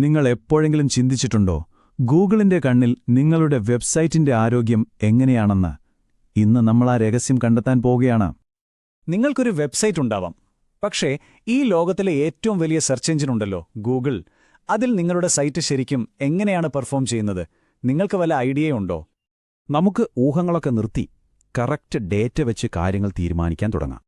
നിങ്ങൾ എപ്പോഴെങ്കിലും ചിന്തിച്ചിട്ടുണ്ടോ? ഗൂഗിളിന്റെ കണ്ണിൽ നിങ്ങളുടെ വെബ്സൈറ്റിന്റെ ആരോഗ്യം എങ്ങനെയാണെന്ന്? ഇന്ന് നമ്മൾ ആ രഹസ്യം കണ്ടെത്താൻ പോവുകയാണ്. നിങ്ങൾക്കൊരു വെബ്സൈറ്റ് ഉണ്ടാവാം. പക്ഷേ ഈ ലോകത്തിലെ ഏറ്റവും വലിയ സെർച്ച് എഞ്ചിൻ ഉണ്ടല്ലോ ഗൂഗിൾ. അതിൽ നിങ്ങളുടെ സൈറ്റ് ശരിക്കും എങ്ങനെയാണ് പെർഫോം ചെയ്യുന്നത്? നിങ്ങൾക്ക് വല്ല ഐഡിയയുണ്ടോ നമുക്ക് ഊഹങ്ങളൊക്കെ നിർത്തി കറക്റ്റ് ഡേറ്റ വെച്ച് കാര്യങ്ങൾ തീരുമാനിക്കാൻ തുടങ്ങാം.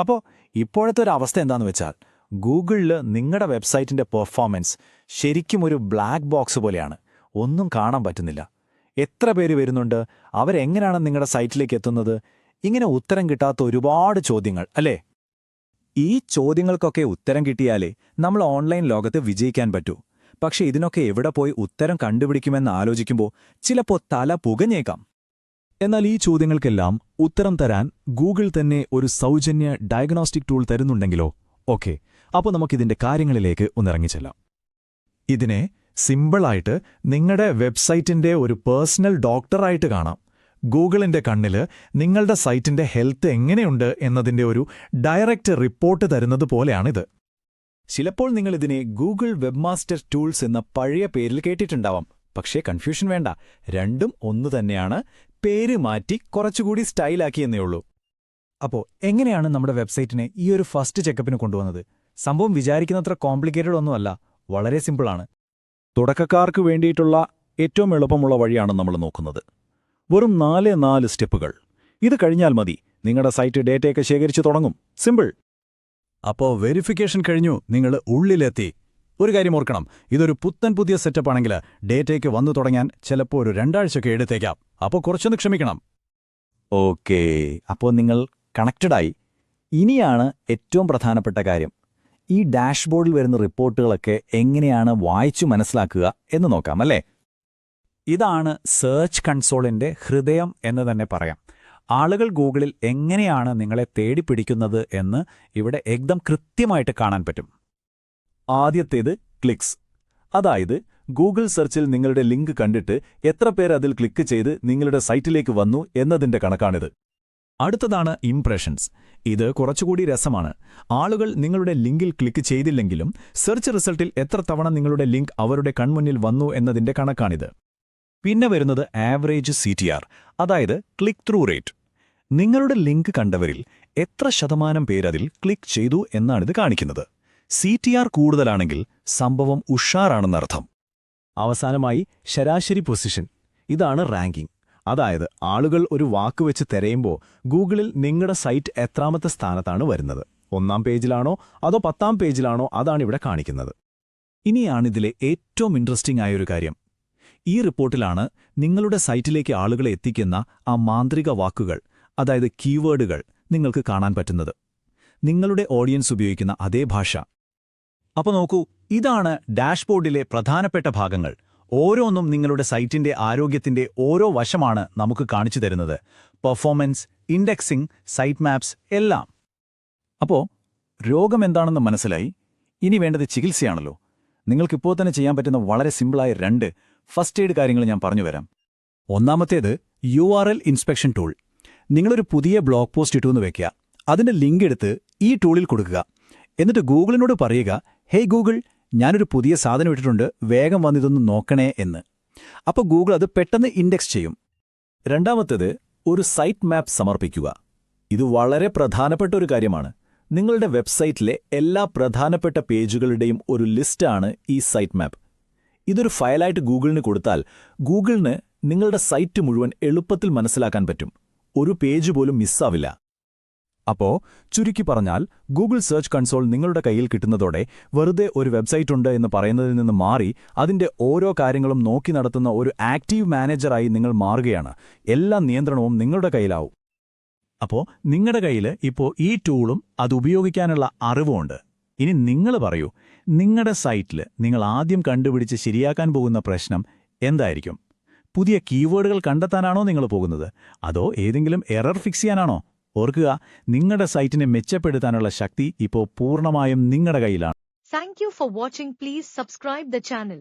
അപ്പോൾ ഇപ്പോഴത്തെ ഒരു അവസ്ഥ എന്താണെന്ന് വെച്ചാൽ ഗൂഗിളിൽ നിങ്ങളുടെ വെബ്സൈറ്റിന്റെ പെർഫോമൻസ് ശരിക്കും ഒരു ബ്ലാക്ക് ബോക്സ് പോലെയാണ്. ഒന്നും കാണാൻ പറ്റുന്നില്ല. എത്ര പേര് വരുന്നുണ്ട്? അവരെങ്ങനെയാണ് നിങ്ങളുടെ സൈറ്റിലേക്ക് എത്തുന്നത്? ഇങ്ങനെ ഉത്തരം കിട്ടാത്ത ഒരുപാട് ചോദ്യങ്ങൾ അല്ലേ? ഈ ചോദ്യങ്ങൾക്കൊക്കെ ഉത്തരം കിട്ടിയാലേ നമ്മൾ ഓൺലൈൻ ലോകത്ത് വിജയിക്കാൻ പറ്റൂ. പക്ഷെ ഇതിനൊക്കെ എവിടെ പോയി ഉത്തരം കണ്ടുപിടിക്കുമെന്ന് ആലോചിക്കുമ്പോൾ ചിലപ്പോൾ തല പുകഞ്ഞേക്കാം. എന്നാൽ ഈ ചോദ്യങ്ങൾക്കെല്ലാം ഉത്തരം തരാൻ ഗൂഗിൾ തന്നെ ഒരു സൗജന്യ ഡയഗ്നോസ്റ്റിക് ടൂൾ തരുന്നുണ്ടെങ്കിലോ? ഓക്കെ അപ്പോൾ നമുക്കിതിന്റെ കാര്യങ്ങളിലേക്ക് ഒന്നിറങ്ങിച്ചെല്ലാം ഇതിനെ സിമ്പിളായിട്ട് നിങ്ങളുടെ വെബ്സൈറ്റിന്റെ ഒരു പേഴ്സണൽ ഡോക്ടറായിട്ട് കാണാം. ഗൂഗിളിന്റെ കണ്ണിൽ നിങ്ങളുടെ സൈറ്റിന്റെ ഹെൽത്ത് എങ്ങനെയുണ്ട് എന്നതിന്റെ ഒരു ഡയറക്റ്റ് റിപ്പോർട്ട് തരുന്നത് പോലെയാണിത്. ചിലപ്പോൾ നിങ്ങൾ ഇതിനെ ഗൂഗിൾ വെബ്മാസ്റ്റർ ടൂൾസ് എന്ന പഴയ പേരിൽ കേട്ടിട്ടുണ്ടാവാം. പക്ഷേ കൺഫ്യൂഷൻ വേണ്ട രണ്ടും ഒന്നു തന്നെയാണ്. പേര് മാറ്റി കുറച്ചുകൂടി സ്റ്റൈലാക്കിയെന്നേ ഉള്ളൂ. അപ്പോൾ എങ്ങനെയാണ് നമ്മുടെ വെബ്സൈറ്റിനെ ഈ ഒരു ഫസ്റ്റ് ചെക്കപ്പിന് കൊണ്ടുവന്നത്? സംഭവം വിചാരിക്കുന്നത്ര കോംപ്ലിക്കേറ്റഡ് ഒന്നുമല്ല വളരെ സിമ്പിളാണ്. തുടക്കക്കാർക്ക് വേണ്ടിയിട്ടുള്ള ഏറ്റവും എളുപ്പമുള്ള വഴിയാണ് നമ്മൾ നോക്കുന്നത്. വെറും നാല് നാല് സ്റ്റെപ്പുകൾ. ഇത് കഴിഞ്ഞാൽ മതി നിങ്ങളുടെ സൈറ്റ് ഡേറ്റയൊക്കെ ശേഖരിച്ചു തുടങ്ങും. സിമ്പിൾ. അപ്പോ വെരിഫിക്കേഷൻ കഴിഞ്ഞു നിങ്ങൾ ഉള്ളിലെത്തി. ഒരു കാര്യം ഓർക്കണം ഇതൊരു പുത്തൻ പുതിയ സെറ്റപ്പ് ആണെങ്കിൽ ഡേറ്റയ്ക്ക് വന്നു തുടങ്ങാൻ ചിലപ്പോൾ ഒരു രണ്ടാഴ്ചയൊക്കെ എടുത്തേക്കാം. അപ്പോൾ കുറച്ചൊന്ന് ക്ഷമിക്കണം. ഓക്കേ അപ്പോൾ നിങ്ങൾ കണക്റ്റഡായി. ഇനിയാണ് ഏറ്റവും പ്രധാനപ്പെട്ട കാര്യം. ഈ ഡാഷ്ബോർഡിൽ വരുന്ന റിപ്പോർട്ടുകളൊക്കെ എങ്ങനെയാണ് വായിച്ചു മനസ്സിലാക്കുക എന്ന് നോക്കാം അല്ലേ? ഇതാണ് സെർച്ച് കൺസോളിന്റെ ഹൃദയം എന്ന് തന്നെ പറയാം. ആളുകൾ ഗൂഗിളിൽ എങ്ങനെയാണ് നിങ്ങളെ തേടിപ്പിടിക്കുന്നത് എന്ന് ഇവിടെ ഏകദം കൃത്യമായിട്ട് കാണാൻ പറ്റും. ആദ്യത്തേത് ക്ലിക്സ്. അതായത് ഗൂഗിൾ സെർച്ചിൽ നിങ്ങളുടെ ലിങ്ക് കണ്ടിട്ട് എത്ര പേർ അതിൽ ക്ലിക്ക് ചെയ്ത് നിങ്ങളുടെ സൈറ്റിലേക്ക് വന്നു എന്നതിന്റെ കണക്കാണിത്. അടുത്തതാണ് ഇംപ്രഷൻസ് ഇത് കുറച്ചുകൂടി രസമാണ്. ആളുകൾ നിങ്ങളുടെ ലിങ്കിൽ ക്ലിക്ക് ചെയ്തില്ലെങ്കിലും സെർച്ച് റിസൾട്ടിൽ എത്ര തവണ നിങ്ങളുടെ ലിങ്ക് അവരുടെ കൺമുന്നിൽ വന്നു എന്നതിന്റെ കണക്കാണിത്. പിന്നെ വരുന്നത് ആവറേജ് സി അതായത് ക്ലിക്ക് ത്രൂ റേറ്റ് നിങ്ങളുടെ ലിങ്ക് കണ്ടവരിൽ എത്ര ശതമാനം പേരതിൽ ക്ലിക്ക് ചെയ്തു എന്നാണിത് കാണിക്കുന്നത്. സി ടി ആർ കൂടുതലാണെങ്കിൽ സംഭവം ഉഷാറാണെന്നർത്ഥം. അവസാനമായി ശരാശരി പൊസിഷൻ ഇതാണ് റാങ്കിംഗ് അതായത് ആളുകൾ ഒരു വാക്ക് വെച്ച് തിരയുമ്പോൾ ഗൂഗിളിൽ നിങ്ങളുടെ സൈറ്റ് എത്രാമത്തെ സ്ഥാനത്താണ് വരുന്നത്? ഒന്നാം പേജിലാണോ അതോ പത്താം പേജിലാണോ അതാണ് ഇവിടെ കാണിക്കുന്നത്? ഇനിയാണിതിലെ ഏറ്റവും ഇൻട്രസ്റ്റിംഗ് ആയൊരു കാര്യം. ഈ റിപ്പോർട്ടിലാണ് നിങ്ങളുടെ സൈറ്റിലേക്ക് ആളുകളെ എത്തിക്കുന്ന ആ മാന്ത്രിക വാക്കുകൾ അതായത് കീവേഡുകൾ നിങ്ങൾക്ക് കാണാൻ പറ്റുന്നത്. നിങ്ങളുടെ ഓഡിയൻസ് ഉപയോഗിക്കുന്ന അതേ ഭാഷ. അപ്പോൾ നോക്കൂ ഇതാണ് ഡാഷ്ബോർഡിലെ പ്രധാനപ്പെട്ട ഭാഗങ്ങൾ. ഓരോന്നും നിങ്ങളുടെ സൈറ്റിന്റെ ആരോഗ്യത്തിന്റെ ഓരോ വശമാണ് നമുക്ക് കാണിച്ചു തരുന്നത്. പെർഫോമൻസ് ഇൻഡെക്സിംഗ് സൈറ്റ് മാപ്സ് എല്ലാം. അപ്പോൾ രോഗമെന്താണെന്ന് മനസ്സിലായി? ഇനി വേണ്ടത് ചികിത്സയാണല്ലോ. നിങ്ങൾക്കിപ്പോൾ തന്നെ ചെയ്യാൻ പറ്റുന്ന വളരെ സിമ്പിളായ രണ്ട് ഫസ്റ്റ് എയ്ഡ് കാര്യങ്ങൾ ഞാൻ പറഞ്ഞു വരാം ഒന്നാമത്തേത് U R L inspection tool നിങ്ങളൊരു പുതിയ ബ്ലോഗ് പോസ്റ്റ് ഇട്ടുവെന്ന് വെക്കുക. അതിന്റെ ലിങ്ക് എടുത്ത് ഈ ടൂളിൽ കൊടുക്കുക. എന്നിട്ട് ഗൂഗിളിനോട് പറയുക ഹേയ് ഗൂഗിൾ ഞാനൊരു പുതിയ സാധനം ഇട്ടിട്ടുണ്ട്. വേഗം വന്നിതൊന്ന് നോക്കണേ എന്ന്. അപ്പോൾ ഗൂഗിൾ അത് പെട്ടെന്ന് ഇൻഡെക്സ് ചെയ്യും. രണ്ടാമത്തേത് ഒരു സൈറ്റ് മാപ്പ് സമർപ്പിക്കുക. ഇത് വളരെ പ്രധാനപ്പെട്ട ഒരു കാര്യമാണ്. നിങ്ങളുടെ വെബ്സൈറ്റിലെ എല്ലാ പ്രധാനപ്പെട്ട പേജുകളുടെയും ഒരു ലിസ്റ്റാണ് ഈ സൈറ്റ് മാപ്പ്. ഇതൊരു ഫയലായിട്ട് ഗൂഗിളിന് കൊടുത്താൽ ഗൂഗിളിന് നിങ്ങളുടെ സൈറ്റ് മുഴുവൻ എളുപ്പത്തിൽ മനസ്സിലാക്കാൻ പറ്റും. ഒരു പേജ് പോലും മിസ്സാവില്ല. അപ്പോ ചുരുക്കി പറഞ്ഞാൽ ഗൂഗിൾ സെർച്ച് കൺസോൾ നിങ്ങളുടെ കയ്യിൽ കിട്ടുന്നതോടെ വെറുതെ ഒരു വെബ്സൈറ്റ് ഉണ്ട് എന്ന് പറയുന്നതിൽ നിന്ന് മാറി അതിന്റെ ഓരോ കാര്യങ്ങളും നോക്കി നടത്തുന്ന ഒരു ആക്റ്റീവ് മാനേജറായി നിങ്ങൾ മാറുകയാണ്. എല്ലാ നിയന്ത്രണവും നിങ്ങളുടെ കയ്യിലാവും. അപ്പോ നിങ്ങളുടെ കയ്യിൽ ഇപ്പോ ഈ ടൂളും അത് ഉപയോഗിക്കാനുള്ള അറിവുമുണ്ട് ഇനി നിങ്ങൾ പറയൂ നിങ്ങളുടെ സൈറ്റിൽ നിങ്ങൾ ആദ്യം കണ്ടുപിടിച്ച് ശരിയാക്കാൻ പോകുന്ന പ്രശ്നം എന്തായിരിക്കും? പുതിയ കീവേഡുകൾ കണ്ടെത്താനാണോ നിങ്ങൾ പോകുന്നത്? അതോ ഏതെങ്കിലും എറർ ഫിക്സ് ചെയ്യാനാണോ? ഓർക്കുക നിങ്ങളുടെ സൈറ്റിനെ മെച്ചപ്പെടുത്താനുള്ള ശക്തി ഇപ്പോൾ പൂർണമായും നിങ്ങളുടെ കയ്യിലാണ് thank you for watching please subscribe the channel.